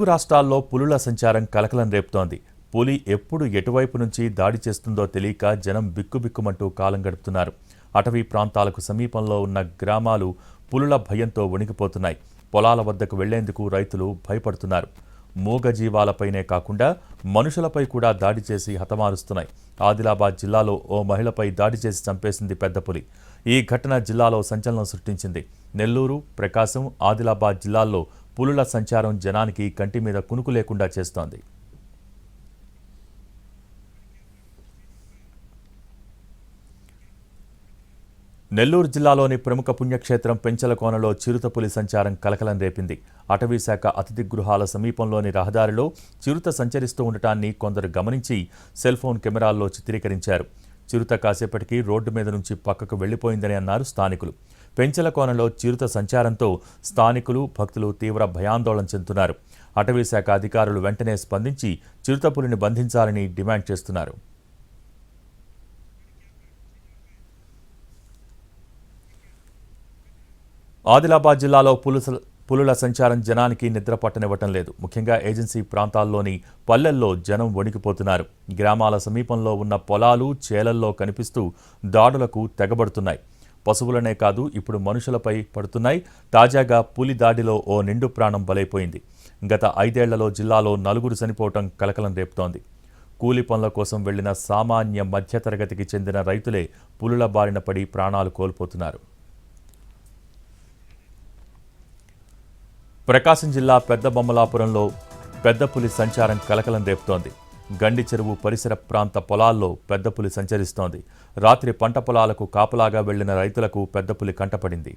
తెలుగు రాష్ట్రాల్లో పులుల సంచారం కలకలం రేపుతోంది. పులి ఎప్పుడు ఎటువైపు నుంచి దాడి చేస్తుందో తెలియక జనం బిక్కుబిక్కుమంటూ కాలం గడుపుతున్నారు. అటవీ ప్రాంతాలకు సమీపంలో ఉన్న గ్రామాలు పులుల భయంతో వణికిపోతున్నాయి. పొలాల వద్దకు వెళ్ళేందుకు రైతులు భయపడుతున్నారు. మూగజీవాలపైనే కాకుండా మనుషులపై కూడా దాడి చేసి హతమారుస్తున్నాయి. ఆదిలాబాద్ జిల్లాలో ఓ మహిళపై దాడి చేసి చంపేసింది పెద్ద పులి. ఈ ఘటన జిల్లాలో సంచలనం సృష్టించింది. నెల్లూరు ప్రకాశం ఆదిలాబాద్ జిల్లాల్లో పులుల సంచారం జనానికి కంటి మీద కునుకు లేకుండా చేస్తోంది. నెల్లూరు జిల్లాలోని ప్రముఖ పుణ్యక్షేత్రం పెంచలకోనలో చిరుతపులి సంచారం కలకలం రేపింది. అటవీశాఖ అతిథి గృహాల సమీపంలోని రహదారిలో చిరుత సంచరిస్తూ ఉండటాన్ని కొందరు గమనించి సెల్ఫోన్ కెమెరాల్లో చిత్రీకరించారు. చిరుత కాసేపటికి రోడ్డు మీద నుంచి పక్కకు వెళ్ళిపోయిందని అన్నారు స్థానికులు. పెంచలకోనలో చిరుత సంచారంతో స్థానికులు భక్తులు తీవ్ర భయాందోళన చెందుతున్నారు. అటవీ శాఖ అధికారులు వెంటనే స్పందించి చిరుతపులిని బంధించాలని డిమాండ్ చేస్తున్నారు. ఆదిలాబాద్ జిల్లాలో పులుస పులుల సంచారం జనానికి నిద్ర పట్టనివ్వటం లేదు. ముఖ్యంగా ఏజెన్సీ ప్రాంతాల్లోని పల్లెల్లో జనం వణికిపోతున్నారు. గ్రామాల సమీపంలో ఉన్న పొలాలు చేలల్లో కనిపిస్తూ దాడులకు తెగబడుతున్నాయి. పశువులనే కాదు ఇప్పుడు మనుషులపై పడుతున్నాయి. తాజాగా పులి దాడిలో ఓ నిండు ప్రాణం బలైపోయింది. గత ఐదేళ్ళలో జిల్లాలో నలుగురు చనిపోవటం కలకలం రేపుతోంది. కూలి పనుల కోసం వెళ్ళిన సామాన్య మధ్యతరగతికి చెందిన రైతులే పులుల బారిన పడి ప్రాణాలు కోల్పోతున్నారు. ప్రకాశం జిల్లా పెద్ద బొమ్మలాపురంలో పెద్ద పులి సంచారం కలకలం రేపుతోంది. గండి చెరువు పరిసర ప్రాంత పొలాల్లో పెద్దపులి సంచరిస్తోంది. రాత్రి పంట పొలాలకు కాపలాగా వెళ్ళిన రైతులకు పెద్దపులి కంటపడింది.